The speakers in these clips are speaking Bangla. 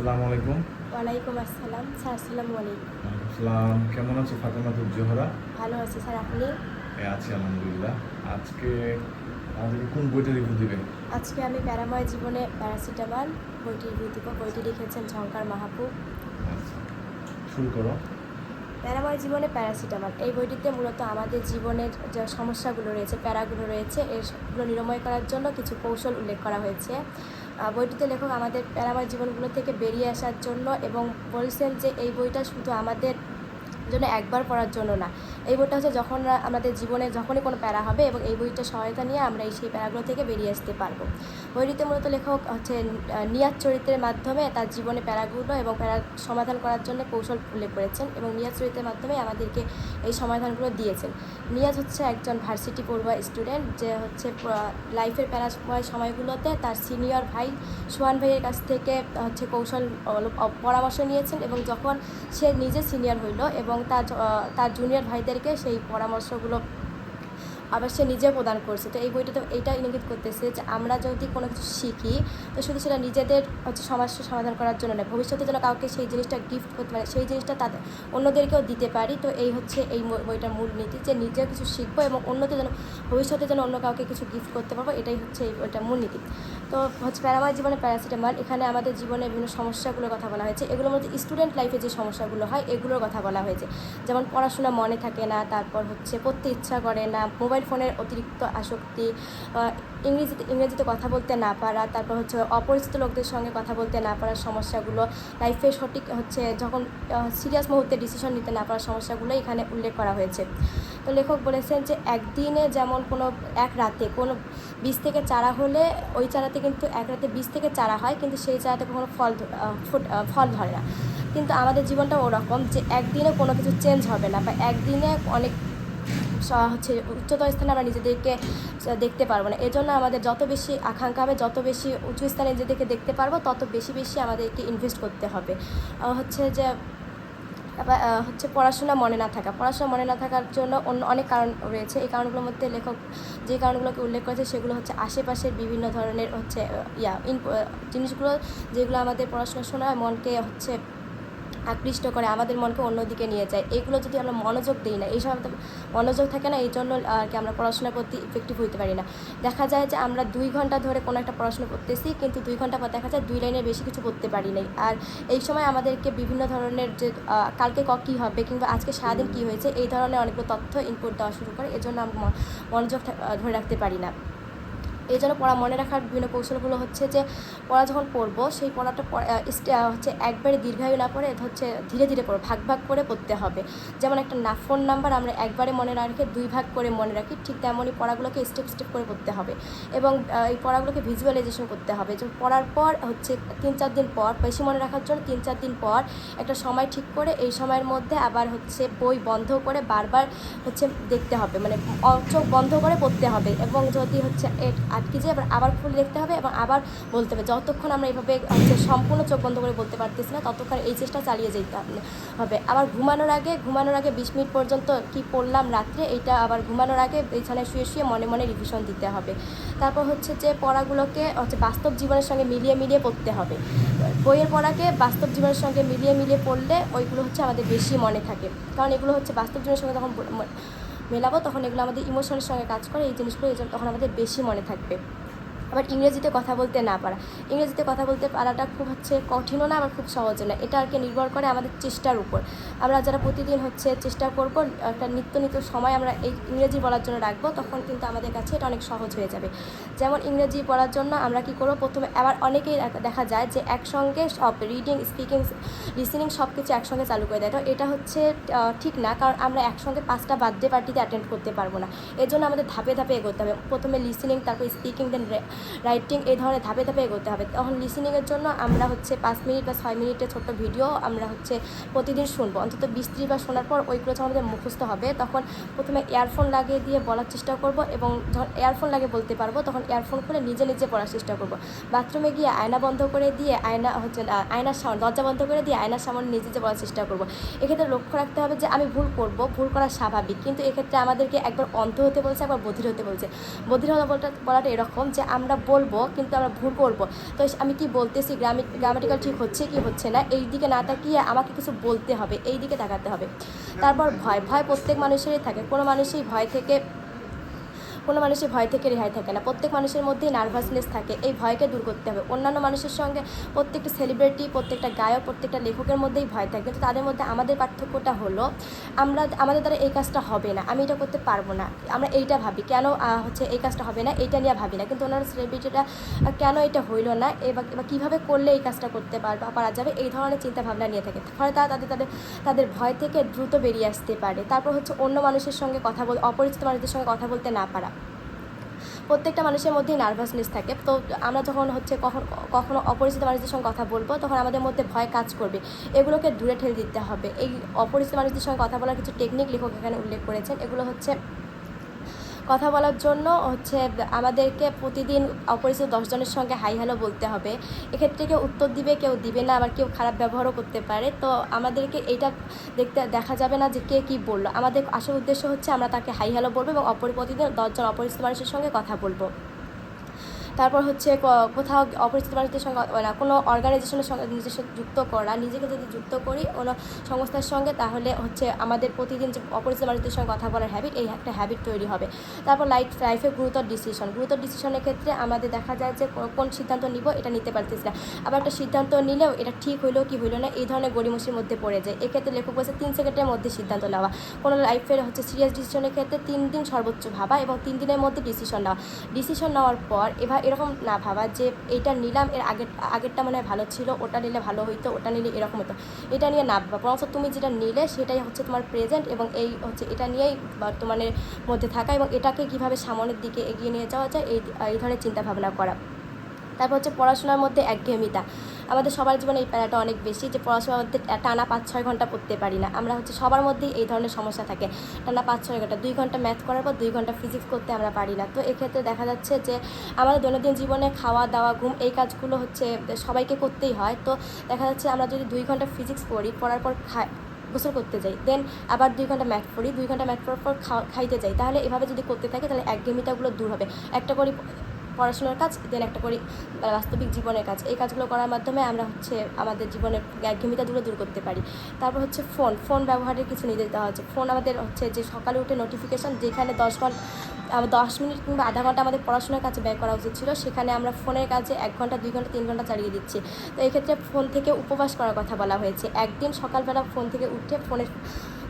আসসালামু আলাইকুম। ওয়ালাইকুম আসসালাম। স্যার আসসালামু আলাইকুম। আসসালাম কেমন আছো ফাতেমা জোহরা? ভালো আছি স্যার আপনি? আছি আলহামদুলিল্লাহ। আজকে আমাদেরকে কোন বইটা রিভিউ দিবেন? আজকে আমি প্যারাময় জীবনে প্যারাসিটামল বইটি রিভিউ দিব। বইটি লিখেছেন ঝঙ্কার মাহাবুব আচ্ছা শুরু করো। প্যারাময় জীবনে প্যারাসিটামল। এই বইটিতে মূলত আমাদের জীবনের যে সমস্যাগুলো রয়েছে প্যারাগুলো রয়েছে এগুলো নিরাময় করার জন্য কিছু কৌশল উল্লেখ করা হয়েছে। বইটিতে লেখক আমাদের প্যারাবার জীবনগুলো থেকে বেরিয়ে আসার জন্য এবং বলছেন যে এই বইটা শুধু আমাদের জন্য একবার পড়ার জন্য না। এই বইটা হচ্ছে যখন আমাদের জীবনে যখনই কোনো প্যারা হবে এবং এই বইটার সহায়তা নিয়ে আমরা এই সেই প্যারাগুলো থেকে বেরিয়ে আসতে পারব। বইটিতে মূলত লেখক হচ্ছে নিয়াজ চরিত্রের মাধ্যমে তার জীবনে প্যারাগুলো এবং প্যারা সমাধান করার জন্য কৌশল উল্লেখ করেছেন এবং নিয়াজ চরিত্রের মাধ্যমে আমাদেরকে এই সমাধানগুলো দিয়েছেন। নিয়াজ হচ্ছে একজন ভার্সিটি পড়ুয়া স্টুডেন্ট যে হচ্ছে লাইফের প্যারাময় সময়গুলোতে তার সিনিয়র ভাই সোহান ভাইয়ের কাছ থেকে হচ্ছে কৌশল পরামর্শ নিয়েছেন এবং যখন সে নিজে সিনিয়র হইল এবং তার তার জুনিয়র ভাইদেরকে সেই পরামর্শগুলো আবার সে নিজে প্রদান করছে। তো এই বইটাতে এইটা ইঙ্গিত করতেছে যে আমরা যদি কোনো কিছু শিখি, তো শুধু সেটা নিজেদের হচ্ছে সমস্যার সমাধান করার জন্য নয় ভবিষ্যতে যেন কাউকে সেই জিনিসটা গিফট করতে পারে, সেই জিনিসটা তাদের, অন্যদেরকেও দিতে পারি। তো এই হচ্ছে এই বইটার মূল নীতি যে নিজে কিছু শিখব এবং অন্যদের যেন, ভবিষ্যতে যেন অন্য কাউকে কিছু গিফট করতে পারব, এটাই হচ্ছে এই বইটার মূল নীতি। তো হচ্ছে প্যারামার জীবনে প্যারাসিটামল, এখানে আমাদের জীবনে বিভিন্ন সমস্যাগুলোর কথা বলা হয়েছে। এগুলোর মধ্যে স্টুডেন্ট লাইফে যে সমস্যাগুলো হয়, এগুলোর কথা বলা হয়েছে। যেমন পড়াশোনা মনে থাকে না, তারপর হচ্ছে পড়তে ইচ্ছা করে না মোবাইল ফোনের অতিরিক্ত আসক্তি ইংরেজিতে ইংরেজিতে কথা বলতে না পারা, তারপর হচ্ছে অপরিচিত লোকদের সঙ্গে কথা বলতে না পারার সমস্যাগুলো লাইফে সঠিক হচ্ছে যখন সিরিয়াস মুহূর্তে ডিসিশন নিতে না পারার সমস্যাগুলো এখানে উল্লেখ করা হয়েছে। তো লেখক বলেছেন যে, একদিনে যেমন কোনো, এক রাতে কোনো বীজ থেকে চারা হলে ওই চারাতে কিন্তু এক রাতে বীজ থেকে চারা হয়, কিন্তু সেই চারাতে কখনো ফল ফল ধরে না। কিন্তু আমাদের জীবনটা ওরকম যে, একদিনে কোনো কিছু চেঞ্জ হবে না বা একদিনে অনেক হচ্ছে উচ্চতর স্থানে আমরা নিজেদেরকে দেখতে পারব না। এজন্য আমাদের যত বেশি আকাঙ্ক্ষা হবে, যত বেশি উঁচু স্থানে নিজেদেরকে দেখতে পারব, তত বেশি বেশি আমাদেরকে ইনভেস্ট করতে হবে। হচ্ছে যে হচ্ছে পড়াশোনা মনে না থাকা। পড়াশোনা মনে না থাকার জন্য অন্য অনেক কারণ রয়েছে। এই কারণগুলোর মধ্যে লেখক, যে কারণগুলোকে উল্লেখ করেছে, সেগুলো হচ্ছে আশেপাশের বিভিন্ন ধরনের হচ্ছে ইয়া জিনিসগুলো যেগুলো আমাদের পড়াশোনার সময় মনকে হচ্ছে আকৃষ্ট করে আমাদের মনকে অন্যদিকে নিয়ে যায়। এগুলো যদি আমরা মনোযোগ দিই না এইসব আমাদের মনোযোগ থাকে না, এই জন্য আর কি আমরা পড়াশোনার প্রতি ইফেক্টিভ হইতে পারি না। দেখা যায় যে আমরা দুই ঘণ্টা ধরে কোনো একটা পড়াশোনা করতেছি, কিন্তু দুই ঘণ্টা পর দেখা যায় দুই লাইনের বেশি কিছু করতে পারি নাই। আর এই সময় আমাদেরকে বিভিন্ন ধরনের যে কালকে ক কী হবে কিংবা আজকে সারাদিন কী হয়েছে, এই ধরনের অনেকগুলো তথ্য ইনপুট দেওয়া শুরু করে এজন্য আমরা মনোযোগ ধরে রাখতে পারি না। এই জন্য পড়া মনে রাখার বিভিন্ন কৌশলগুলো হচ্ছে যে, পড়া যখন পড়ব, সেই পড়াটা হচ্ছে একবারে দীর্ঘায়ু না পড়ে হচ্ছে ধীরে ধীরে পড়ো ভাগ ভাগ করে পড়তে হবে। যেমন একটা না ফোন নাম্বার আমরা একবারে মনে রেখে দুই ভাগ করে মনে রাখি, ঠিক তেমনই পড়াগুলোকে স্টেপ স্টেপ করে পড়তে হবে। এবং এই পড়াগুলোকে ভিজুয়ালাইজেশন করতে হবে। যে পড়ার পর হচ্ছে তিন, চার দিন পর, বেশি মনে রাখার জন্য তিন, চার দিন পর একটা সময় ঠিক করে, এই সময়ের মধ্যে আবার হচ্ছে বই বন্ধ করে বারবার হচ্ছে দেখতে হবে। মানে চোখ বন্ধ করে পড়তে হবে। এবং যদি হচ্ছে আটকে যায় আবার আবার খুলে দেখতে হবে এবং আবার বলতে হবে। যতক্ষণ আমরা হচ্ছে সম্পূর্ণ চোখ বন্ধ করে বলতে পারতেছি না, ততক্ষণ এই চেষ্টা চালিয়ে যেতে হবে- আবার ঘুমানোর আগে ঘুমানোর আগে বিশ মিনিট পর্যন্ত কি পড়লাম রাত্রে, এইটা আবার ঘুমানোর আগে বিছানায় শুয়ে শুয়ে মনে মনে রিভিশন দিতে হবে। তারপর হচ্ছে যে পড়াগুলোকে, হচ্ছে বাস্তব জীবনের সঙ্গে মিলিয়ে মিলিয়ে পড়তে হবে। বইয়ের পড়াকে বাস্তব জীবনের সঙ্গে মিলিয়ে মিলিয়ে পড়লে ওইগুলো হচ্ছে আমাদের বেশি মনে থাকে। কারণ এগুলো হচ্ছে বাস্তব জীবনের সঙ্গে তখন মেলাবো, তখন এগুলো আমাদের ইমোশনের সঙ্গে কাজ করে, এই জিনিসগুলো এই তখন আমাদের বেশি মনে থাকবে। আবার ইংরেজিতে কথা বলতে না পারা। ইংরেজিতে কথা বলতে পারাটা খুব হচ্ছে কঠিনও না, আবার খুব সহজও না। এটা আর কি নির্ভর করে আমাদের চেষ্টার উপর। আমরা যারা প্রতিদিন হচ্ছে চেষ্টা করব, একটা নিত্য নিত্য সময় আমরা এই ইংরেজি বলার জন্য রাখব, তখন কিন্তু আমাদের কাছে এটা অনেক সহজ হয়ে যাবে। যেমন ইংরেজি পড়ার জন্য আমরা কি করব, প্রথমে আবার অনেকেই দেখা- যায় যে একসঙ্গে সব রিডিং স্পিকিং লিসেনিং সব কিছু একসঙ্গে চালু করে দেয়। তো এটা হচ্ছে ঠিক না, কারণ আমরা একসঙ্গে পাঁচটা বার্থডে পার্টিতে অ্যাটেন্ড করতে পারব না। এর জন্য আমাদের ধাপে ধাপে এগোতে হবে। প্রথমে লিসেনিং তারপর স্পিকিং দেন রাইটিং এই ধরনের ধাপে ধাপে এগোতে হবে। তখন লিসেনিংয়ের জন্য আমরা হচ্ছে পাঁচ মিনিট বা ছয় মিনিটের ছোট্ট ভিডিও আমরা হচ্ছে প্রতিদিন শুনব। অন্তত বিশ ত্রিশবার শোনার পর ওইগুলো যখন আমাদের মুখস্থ হবে। তখন প্রথমে ইয়ারফোন লাগিয়ে দিয়ে বলার চেষ্টা করব এবং যখন ইয়ারফোন লাগিয়ে বলতে পারব, তখন ইয়ারফোন খুলে নিজে নিজে পড়ার চেষ্টা করব। বাথরুমে গিয়ে আয়না বন্ধ করে দিয়ে আয়না হচ্ছে আয়নার সামনে, দরজা বন্ধ করে দিয়ে আয়নার সামনে নিজে নিজে বলার চেষ্টা করব। এক্ষেত্রে লক্ষ্য রাখতে হবে যে আমি ভুল করব, ভুল করা স্বাভাবিক। কিন্তু এক্ষেত্রে আমাদেরকে একবার অন্ধ হতে বলছে, একবার বধির হতে বলছে। বধির হতে বলাটা এরকম যে আমরা আমরা বলব, কিন্তু আমরা ভুল করব। তো আমি কি বলতেছি, গ্রামে গ্রামাটিক্যাল ঠিক হচ্ছে কি হচ্ছে না, এই দিকে না তাকিয়ে আমাকে কিছু বলতে হবে, এই দিকে তাকাতে হবে। তারপর ভয় ভয় প্রত্যেক মানুষেরই থাকে, কোনো মানুষই ভয় থেকে কোনো মানুষের ভয় থেকে রেহাই থাকে না। প্রত্যেক মানুষের মধ্যেই নার্ভাসনেস থাকে। এই ভয়কে দূর করতে হবে। অন্যান্য মানুষের সঙ্গে প্রত্যেকটা সেলিব্রিটি প্রত্যেকটা গায়ক, প্রত্যেকটা লেখকের মধ্যেই ভয় থাকে। কিন্তু তাদের মধ্যে আমাদের পার্থক্যটা হলো, আমরা, আমাদের দ্বারা এই কাজটা হবে না। আমি এটা করতে পারব না। আমরা এইটা ভাবি। কেন হচ্ছে এই কাজটা হবে না? এইটা নিয়ে ভাবি না। কিন্তু ওনার সেলিব্রিটিটা কেন এটা হইল না? এবার কীভাবে করলে এই কাজটা করতে পারবা পারা যাবে? এই ধরনের চিন্তা ভাবনা নিয়ে থাকে। ফলে তারা তাদের তাদের তাদের ভয় থেকে দ্রুত বেরিয়ে আসতে পারে। তারপর হচ্ছে অন্য মানুষের সঙ্গে কথা বল, অপরিচিত মানুষদের সঙ্গে কথা বলতে না পারা। প্রত্যেকটা মানুষের মধ্যেই নার্ভাসনেস থাকে। তো আমরা যখন হচ্ছে কখন, কখনো অপরিচিত মানুষদের সঙ্গে কথা বলব, তখন আমাদের মধ্যে ভয় কাজ করবে। এগুলোকে দূরে ঠেলে দিতে হবে। এই অপরিচিত মানুষদের সঙ্গে কথা বলার কিছু টেকনিক লেখক এখানে উল্লেখ করেছেন। এগুলো হচ্ছে কথা বলার জন্য হচ্ছে আমাদেরকে প্রতিদিন অপরিচিত দশজনের সঙ্গে হাই হ্যালো বলতে হবে। এক্ষেত্রে কেউ উত্তর দিবে, কেউ দিবে না, আবার কেউ খারাপ ব্যবহারও করতে পারে। তো আমাদেরকে এটা দেখতে, দেখা যাবে না যে কে কী বলল। আমাদের আসল উদ্দেশ্য হচ্ছে আমরা তাকে হাই হ্যালো বলব এবং অপর প্রতিদিন দশজন অপরিচিত মানুষের সঙ্গে কথা বলব। তারপর হচ্ছে কোথাও অপরিচিত মানুষদের সঙ্গে মানে কোনো অর্গানাইজেশনের সঙ্গে নিজের সাথে যুক্ত করা, নিজেকে যদি যুক্ত করি কোনো সংস্থার সঙ্গে, তাহলে হচ্ছে আমাদের প্রতিদিন যে অপরিচিত মানুষদের সঙ্গে কথা বলার হ্যাবিট এই একটা হ্যাবিট তৈরি হবে। তারপর লাইফ লাইফে গুরুতর ডিসিশন গুরুতর ডিসিশনের ক্ষেত্রে আমাদের দেখা যায় যে কোন সিদ্ধান্ত নিব এটা নিতে পারতেছি না। আবার একটা সিদ্ধান্ত নিলেও এটা ঠিক হইলেও কি হইল না, এই ধরনের গড়িমসির মধ্যে পড়ে যায়। এক্ষেত্রে লেখক বলছে তিন সেকেন্ডের মধ্যে সিদ্ধান্ত নেওয়া। কোনো লাইফের হচ্ছে সিরিয়াস ডিসিশনের ক্ষেত্রে তিন দিন সর্বোচ্চ ভাবা এবং তিন দিনের মধ্যে ডিসিশন নেওয়া। ডিসিশন নেওয়ার পর এবার এরকম না ভাবা যে এইটা নিলাম, এর আগের, আগেরটা মনে হয় ভালো ছিল, ওটা নিলে ভালো হইতো, ওটা নিলে এরকম হতো। এটা নিয়ে না ভাবা। বরঞ্চ তুমি যেটা নিলে সেটাই হচ্ছে তোমার প্রেজেন্ট এবং এই হচ্ছে এটা নিয়েই বর্তমানের মধ্যে থাকা এবং এটাকে কীভাবে সামনের দিকে এগিয়ে নিয়ে যাওয়া যায়, এই এই ধরনের চিন্তাভাবনা করা। তারপর হচ্ছে পড়াশোনার মধ্যে একঘেয়েমিতা। আমাদের সবার জীবনে এই প্যারাটা অনেক বেশি যে পড়াশোনার মধ্যে টানা পাঁচ, ছয় ঘণ্টা পড়তে পারি না। আমরা হচ্ছে সবার মধ্যেই এই ধরনের সমস্যা থাকে। টানা পাঁচ, ছয় ঘণ্টা, দুই ঘণ্টা ম্যাথ করার পর দুই ঘণ্টা ফিজিক্স করতে আমরা পারি না। তো এক্ষেত্রে দেখা যাচ্ছে যে আমাদের দৈনন্দিন জীবনে খাওয়া, দাওয়া, ঘুম এই কাজগুলো হচ্ছে সবাইকে করতেই হয়। তো দেখা যাচ্ছে আমরা যদি দুই ঘণ্টা ফিজিক্স পড়ি, পড়ার পর খাই, গোসল করতে যাই দেন আবার দুই ঘণ্টা ম্যাথ পড়ি, দুই ঘণ্টা ম্যাথ পড়ার পর খাইতে যাই, তাহলে এভাবে যদি করতে থাকে, তাহলে একঘেয়েমিতাগুলো দূর হবে। একটা করি পড়াশোনার কাজ দেন একটা করি বাস্তবিক জীবনের কাজ। এই কাজগুলো করার মাধ্যমে আমরা হচ্ছে আমাদের জীবনের একঘেয়েমিতাগুলো দূর করতে পারি। তারপর হচ্ছে ফোন ফোন ব্যবহারের কিছু নির্দেশ দেওয়া হচ্ছে ফোন আমাদের হচ্ছে যে সকালে উঠে নোটিফিকেশান যেখানে দশ ঘণ্টা দশ মিনিট কিংবা আধা ঘণ্টা আমাদের পড়াশোনার কাছে ব্যয় করা উচিত ছিল, সেখানে আমরা ফোনের কাজে এক ঘণ্টা, দুই ঘণ্টা, তিন ঘণ্টা চালিয়ে দিচ্ছি। তো এক্ষেত্রে ফোন থেকে উপবাস করার কথা বলা হয়েছে। একদিন সকালবেলা ফোন থেকে উঠে ফোনের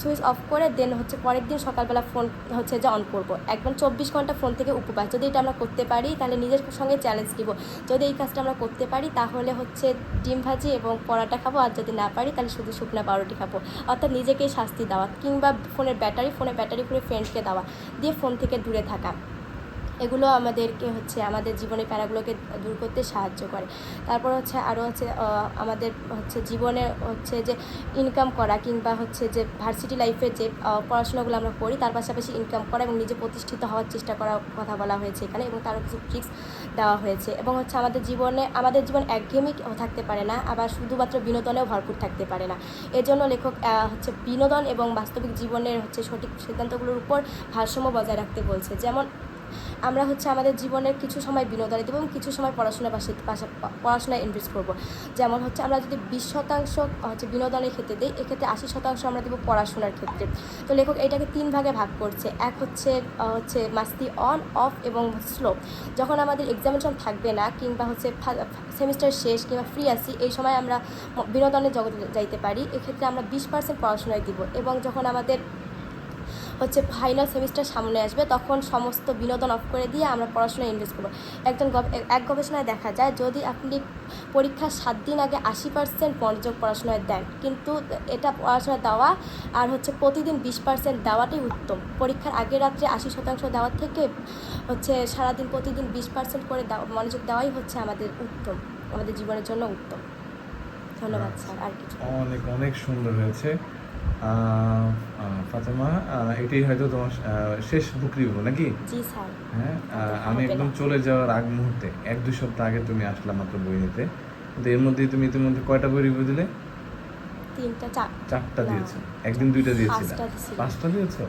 সুইচ অফ করে দেন হচ্ছে পরের দিন সকালবেলা ফোন হচ্ছে যে অন করব। একদম চব্বিশ ঘণ্টা ফোন থেকে উপবাস। যদি এটা আমরা করতে পারি, তাহলে নিজের সঙ্গে চ্যালেঞ্জ দিব যদি এই কাজটা আমরা করতে পারি, তাহলে হচ্ছে ডিম ভাজি এবং পরাটা খাব। আর যদি না পারি, তাহলে শুধু শুকনো পাউরুটি খাব। অর্থাৎ নিজেকেই শাস্তি দেওয়া কিংবা ফোনের ব্যাটারি ফোনের ব্যাটারি পুরো ফ্রেন্ডকে দেওয়া। দিয়ে ফোন থেকে দূরে থাকা। এগুলো আমাদেরকে হচ্ছে আমাদের জীবনের প্যারাগুলোকে দূর করতে সাহায্য করে। তারপর হচ্ছে আরও হচ্ছে আমাদের হচ্ছে জীবনে হচ্ছে যে ইনকাম করা কিংবা হচ্ছে যে ভার্সিটি লাইফে যে পড়াশোনাগুলো আমরা করি, তার পাশাপাশি ইনকাম করা এবং নিজে প্রতিষ্ঠিত হওয়ার চেষ্টা করার কথা বলা হয়েছে এখানে এবং তারও কিছু ট্রিক্স দেওয়া হয়েছে। এবং হচ্ছে আমাদের জীবনে, আমাদের জীবন একঘেয়েমি থাকতে পারে না, আবার শুধুমাত্র বিনোদনেও ভরপুর থাকতে পারে না। এর জন্য লেখক হচ্ছে বিনোদন এবং বাস্তবিক জীবনের হচ্ছে সঠিক সিদ্ধান্তগুলোর উপর ভারসাম্য বজায় রাখতে বলছে। যেমন আমরা হচ্ছে আমাদের জীবনের কিছু সময় বিনোদনে দেবো এবং কিছু সময় পড়াশোনার পাশে পড়াশোনায় ইনভেস্ট করব। যেমন হচ্ছে আমরা যদি বিশ শতাংশ হচ্ছে বিনোদনের ক্ষেত্রে দিই, এক্ষেত্রে আশি শতাংশ আমরা দেবো পড়াশোনার ক্ষেত্রে। তো লেখক এটাকে তিন ভাগে ভাগ করছে। এক হচ্ছে হচ্ছে মাস্তি অন অফ এবং স্লো যখন আমাদের এক্সামিনেশন থাকবে না কিংবা হচ্ছে সেমিস্টার শেষ কিংবা ফ্রি আসি এই সময় আমরা বিনোদনের জগতে যাইতে পারি। এক্ষেত্রে আমরা বিশ পার্সেন্ট পড়াশোনায় দিব এবং যখন আমাদের হচ্ছে ফাইনাল সেমিস্টার সামনে আসবে তখন সমস্ত বিনোদন অফ করে দিয়ে আমরা পড়াশোনায় ইনভেস্ট করব। একজন এক গবেষণায় দেখা যায় যদি আপনি পরীক্ষার সাত দিন আগে আশি পার্সেন্ট মনোযোগ পড়াশোনায় দেন কিন্তু এটা পড়াশোনা দেওয়া আর হচ্ছে প্রতিদিন বিশ পার্সেন্ট দেওয়াটাই উত্তম। পরীক্ষার আগের রাত্রে আশি শতাংশ দেওয়ার থেকে হচ্ছে সারাদিন প্রতিদিন বিশ পার্সেন্ট করে দেওয়া মনোযোগ দেওয়াই হচ্ছে আমাদের উত্তম আমাদের জীবনের জন্য উত্তম। ধন্যবাদ স্যার আর কিছু অনেক অনেক সুন্দর হয়েছে। ফাতেমা এটাই হয়তো তোমার শেষ বুক রিভিউ নাকি হ্যাঁ আমি একদম চলে যাওয়ার আগ মুহূর্তে এক দুই সপ্তাহ আগে তুমি আসলা মাত্র বই নিতে কিন্তু এর মধ্যেই তুমি ইতিমধ্যে কয়টা বই রিভিউ দিলে? চারটা দিয়েছ। একদিন দুইটা দিয়েছিলে? পাঁচটা দিয়েছি।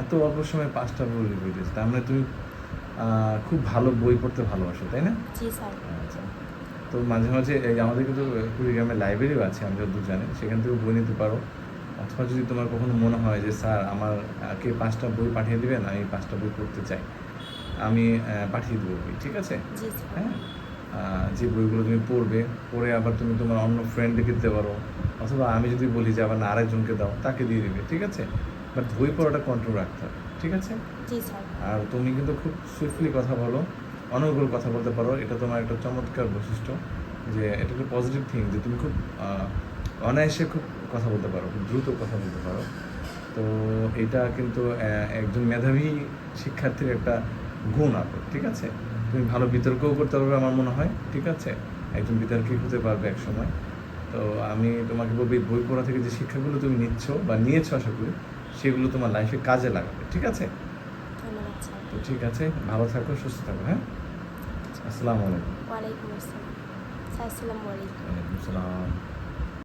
এত অল্প সময়ে পাঁচটা বই রিভিউ দিয়েছ। তার মানে তুমি খুব ভালো বই পড়তে ভালোবাসো তাই না? আচ্ছা। তো মাঝে মাঝে এই আমাদের কিন্তু কুড়িগ্রামে লাইব্রেরিও আছে আমি যতদূর জানি সেখান থেকে বই নিতে পারো। অথবা যদি তোমার কখনো মনে হয় যে স্যার আমার কে পাঁচটা বই পাঠিয়ে দিবেন? আমি পাঁচটা বই পড়তে চাই। আমি পাঠিয়ে দেবো বই। ঠিক আছে? হ্যাঁ? যে বইগুলো তুমি পড়বে পড়ে আবার তুমি তোমার অন্য ফ্রেন্ডকে দিতে পারো। অথবা আমি যদি বলি যে আবার না আরেকজনকে দাও তাকে দিয়ে দিবে। ঠিক আছে? বাট বই পড়াটা কন্ট্রোল রাখতে হবে। ঠিক আছে? আর তুমি কিন্তু খুব সুইফটলি কথা বলো। অনর্গল কথা বলতে পারো। এটা তোমার একটা চমৎকার বৈশিষ্ট্য যে এটা একটা পজিটিভ থিং যে তুমি খুব অনায়াসে খুব কথা বলতে পারো খুব দ্রুত কথা বলতে পারো। তো এটা কিন্তু একজন মেধাবী শিক্ষার্থীর একটা গুণ আপো ঠিক আছে? তুমি ভালো বিতর্কও করতে পারবে আমার মনে হয় ঠিক আছে? একজন বিতর্কিক হতে পারবে এক সময়। তো আমি তোমাকে বলব এই বই পড়া থেকে যে শিক্ষাগুলো তুমি নিচ্ছ বা নিয়েছো আশা করি সেগুলো তোমার লাইফে কাজে লাগাবে ঠিক আছে? তো ঠিক আছে ভালো থাকো সুস্থ থাকো হ্যাঁ? আসসালামু আলাইকুম। ওয়ালাইকুম আসসালাম। আসসালামু আলাইকুম। ওয়ালাইকুম আসসালাম।